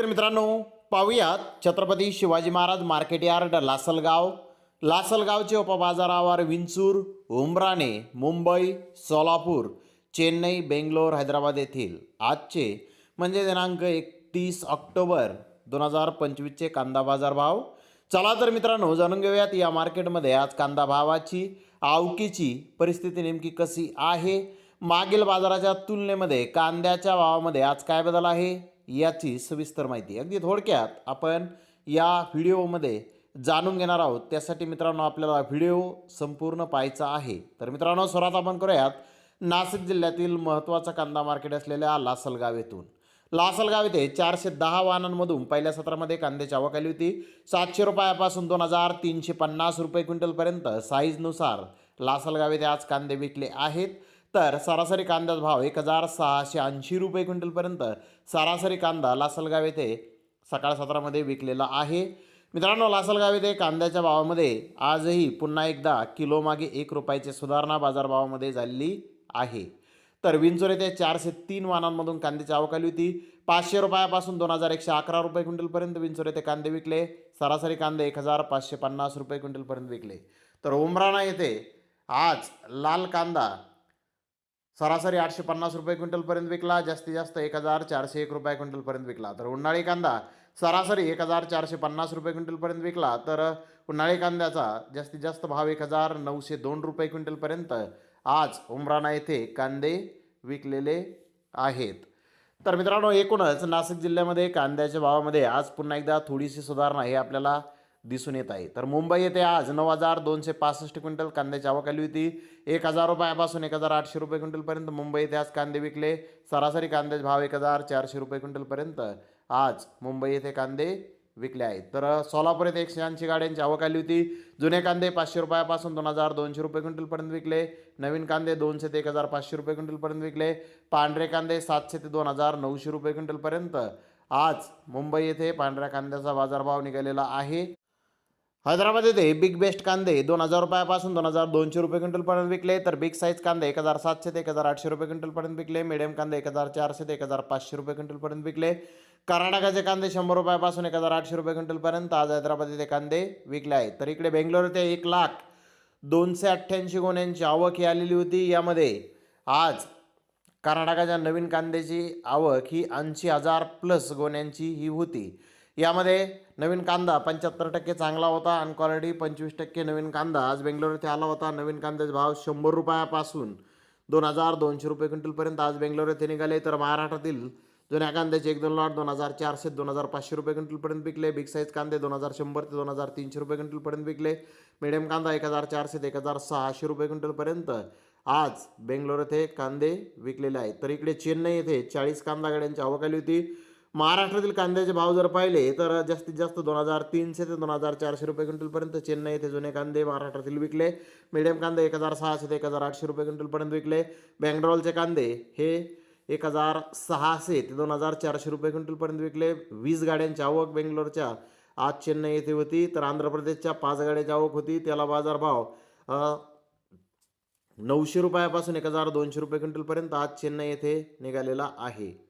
शेतकरी मित्रांनो पाहूयात छत्रपती शिवाजी महाराज मार्केट यार्ड लासलगाव. लासलगावचे उपबाजारावर विंचूर उमराणे मुंबई सोलापूर चेन्नई बेंगलोर हैदराबाद येथील आजचे म्हणजे दिनांक एकतीस ऑक्टोबर दोन हजार पंचवीसचे कांदा बाजार भाव. चला तर मित्रांनो जाणून घेऊयात या मार्केटमध्ये आज कांदा भावाची आवकीची परिस्थिती नेमकी कशी आहे? मागील बाजाराच्या तुलनेमध्ये कांद्याच्या भावामध्ये आज काय बदल आहे? याची सविस्तर माहिती. अगदी थोडक्यात आपण या व्हिडिओमध्ये जाणून घेणार आहोत. त्यासाठी मित्रांनो आपल्याला व्हिडिओ संपूर्ण पाहायचा आहे. तर मित्रांनो सुरुवात आपण करूयात. नाशिक जिल्ह्यातील महत्त्वाचा कांदा मार्केट असलेल्या लासलगाव येथून. लासलगाव येथे चारशे दहा वाहनांमधून पहिल्या सत्रामध्ये कांद्याची आवक आली होती. सातशे रुपयापासून दोन हजार तीनशे पन्नास रुपये क्विंटलपर्यंत साईजनुसार लासलगाव येथे आज कांदे विकले आहेत. तर सरासरी कांद्याचा भाव एक हजार सहाशे ऐंशी रुपये क्विंटलपर्यंत. सरासरी कांदा लासलगाव येथे सकाळ सत्रामध्ये विकलेला आहे. मित्रांनो लासलगाव येथे कांद्याच्या भावामध्ये आजही पुन्हा एकदा किलोमागे एक रुपयाची सुधारणा बाजारभावामध्ये झालेली आहे. तर विंचोर येथे चारशे तीन वाहनांमधून कांद्याची आवक आली होती. पाचशे रुपयापासून दोन हजार एकशे अकरा रुपये क्विंटलपर्यंत विंचोर येथे कांदे विकले. सरासरी कांदे एक हजार पाचशे पन्नास रुपये क्विंटलपर्यंत विकले. तर उमराणा येथे आज लाल कांदा सरासरी आठशे पन्नास रुपये क्विंटलपर्यंत विकला जास्तीत जास्त एक हजार चारशे एक रुपये क्विंटलपर्यंत विकला. तर उन्हाळी कांदा सरासरी एक हजार चारशे पन्नास रुपये क्विंटलपर्यंत विकला तर उन्हाळी कांद्याचा जास्तीत जास्त भाव एक हजार नऊशे दोन रुपये क्विंटलपर्यंत आज उमराणा येथे कांदे विकलेले आहेत. तर मित्रांनो एकूणच नाशिक जिल्ह्यामध्ये कांद्याच्या भावामध्ये आज पुन्हा एकदा थोडीशी सुधारणा हे आपल्याला दिसून येत आहे. तर मुंबई येथे आज नऊ हजार दोनशे पासष्ट क्विंटल कांद्याची आवक आली होती. एक हजार रुपयापासून एक हजार आठशे रुपये क्विंटलपर्यंत मुंबई येथे आज कांदे विकले. सरासरी कांद्याचे भाव एक हजार चारशे रुपये क्विंटलपर्यंत आज मुंबई येथे कांदे विकले आहेत. तर सोलापूर येथे एकशे ऐंशी गाड्यांची आवक आली होती. जुने कांदे पाचशे रुपयापासून दोन हजार दोनशे रुपये क्विंटलपर्यंत विकले. नवीन कांदे दोनशे ते एक हजार पाचशे रुपये क्विंटलपर्यंत विकले. पांढरे कांदे सातशे ते दोन हजार नऊशे रुपये क्विंटलपर्यंत आज मुंबई येथे पांढऱ्या कांद्याचा बाजारभाव निघालेला आहे. हैदराबाद येथे बिग बेस्ट कांदे दोन हजार रुपयापासून दोन हजार दोनशे रुपये क्विंटलपर्यंत विकले. तर बिग साईज कांदे एक हजार सातशे ते एक हजार आठशे रुपये क्विंटलपर्यंत विकले. मिडियम कांदे एक हजार चारशे ते एक हजार पाचशे रुपये क्विंटलपर्यंत विकले. कर्नाटकाचे कांदे शंभर रुपयापासून एक हजार आठशे रुपये क्विंटलपर्यंत आज हैदराबाद येथे कांदे विकले आहेत. तर इकडे बेंगलोर येथे एक लाख दोनशे अठ्ठ्याऐंशी गुन्ह्यांची आवक ही आलेली होती. यामध्ये आज कर्नाटकाच्या नवीन कांद्याची आवक ही ऐंशी हजार प्लस गोण्यांची ही होती. यामध्ये नवीन कांदा पंच्याहत्तर टक्के चांगला होता अनक्वालिटी पंचवीस टक्के नवीन कांदा. आज बेंगलोर येथे आला होता. नवीन कांद्याचा भाव शंभर रुपयापासून दोन हजार दोनशे रुपये क्विंटलपर्यंत आज बेंगलोर येथे निघाले तर महाराष्ट्रातील जुन्या कांद्याचे एक दोन लॉट दोन हजार चारशे दोन हजार पाचशे रुपये क्विंटलपर्यंत विकले. बिग साईज कांदे दोन हजार शंभर ते दोन हजार तीनशे रुपये क्विंटलपर्यंत विकले. मिडियम कांदा एक हजार चारशे ते एक हजार सहाशे रुपये क्विंटलपर्यंत आज बेंगलोर येथे कांदे विकलेले आहेत. तर इकडे चेन्नई येथे चाळीस कांदा गाड्यांची आवक आली होती. महाराष्ट्रातील कांद्याचे भाव जर पाहिले तर जास्तीत जास्त दोन हजार तीनशे ते दोन हजार चारशे रुपये क्विंटलपर्यंत चेन्नई येथे जुने कांदे महाराष्ट्रातील विकले. मिडियम कांदे एक हजार सहाशे ते एक हजार आठशे रुपये क्विंटलपर्यंत विकले. बँगडॉलचे कांदे हे एक हजार सहाशे ते दोन हजार चारशे रुपये क्विंटलपर्यंत विकले. वीस गाड्यांची आवक बेंगलोरच्या आज चेन्नई येथे होती तर आंध्र प्रदेशच्या पाच गाड्याची आवक होती. त्याला बाजारभाव नऊशे रुपयापासून एक हजार दोनशे रुपये क्विंटलपर्यंत आज चेन्नई येथे निघालेला आहे.